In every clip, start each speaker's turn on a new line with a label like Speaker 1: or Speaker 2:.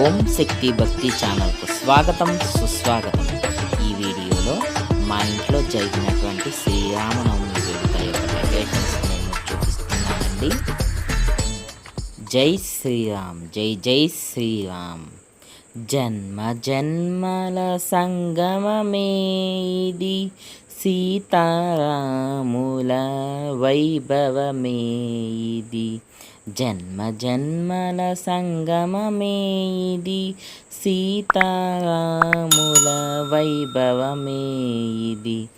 Speaker 1: ఓం శక్తి భక్తి ఛానల్కు స్వాగతం సుస్వాగతం. ఈ వీడియోలో మా ఇంట్లో జరిగినటువంటి శ్రీరామనవమి వేడుక యొక్క డెకరేషన్స్ నేను చూపిస్తున్నానండి. జై శ్రీరామ్ జై జై శ్రీరామ్. జన్మ జన్మల సంగమమే ఇది. సీతారాముల వైభవమే ఇది. జన్మ జన్మల సంగమమే ఇది సీతారాము. వైభవమే ఇది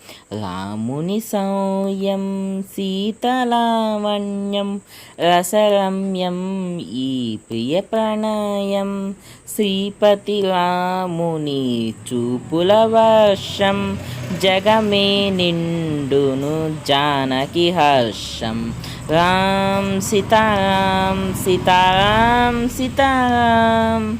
Speaker 1: రాముని సౌయం సీతలావణ్యం రసరమ్యం ఈ ప్రియ ప్రణయం. శ్రీపతి రాముని చూపుల వర్షం జగమే నిండును జానకి హర్షం. రామ్ సీతారాం సీతారాం సీతారాం.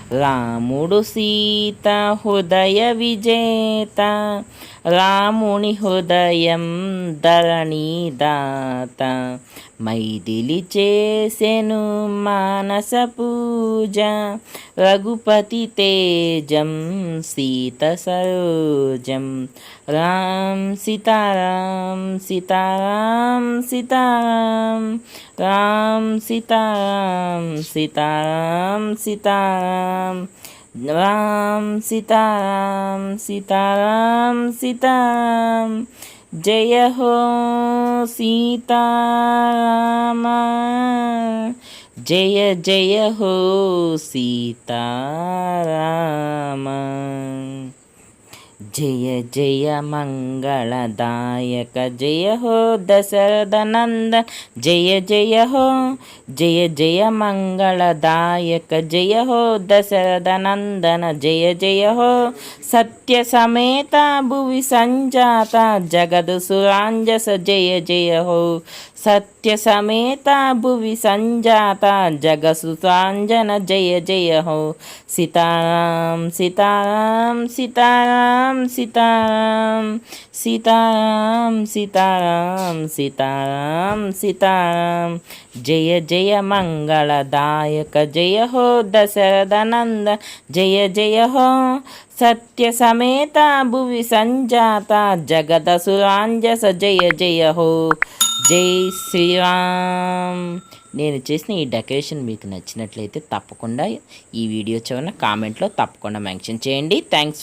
Speaker 1: రాముడు సీత హృదయ విజేత రాముని హృదయం ధరణి దాత. మైథిలి చేసెను మానస పూజ రఘుపతి తేజం సీత సరోజం. రామ్ సీతారాం సీతారాం సీతారాం రామ్ సీతారాం సీతారాం సీతారాం. రామ్ సీతారాం సీతారాం సీతారాం. జయ హో సీతారామ. జయ జయ హో సీతారామ. జయ జయ మంగళదాయక జయ హో దశరథ నంద జయ జయ హో జయ జయ మంగళదాయక జయ హో దశరథ నందన జయ జయ హో. సత్య సమేత భువి సంజాత జగదు సురాంజస జయ జయ హో. సత్య సమేత భువి సంజాత జగసుతాంజన జయ జయ హో. సీతారాం సీతారాం సీతారాం. సీతారాం సీతారాం సీతారాం సీతారాం సీతారాం జయ జయ మంగళదాయక జయ హో దశరథనంద జయ జయ హో సత్య సమేత భువి సంజాత జగదసురాంజస జయ జయ హో జై శ్రీరామ్ నేను చేసిన ఈ డెకరేషన్ మీకు నచ్చినట్లయితే తప్పకుండా ఈ వీడియో చివరిన కామెంట్లో తప్పకుండా మెన్షన్ చేయండి. థ్యాంక్స్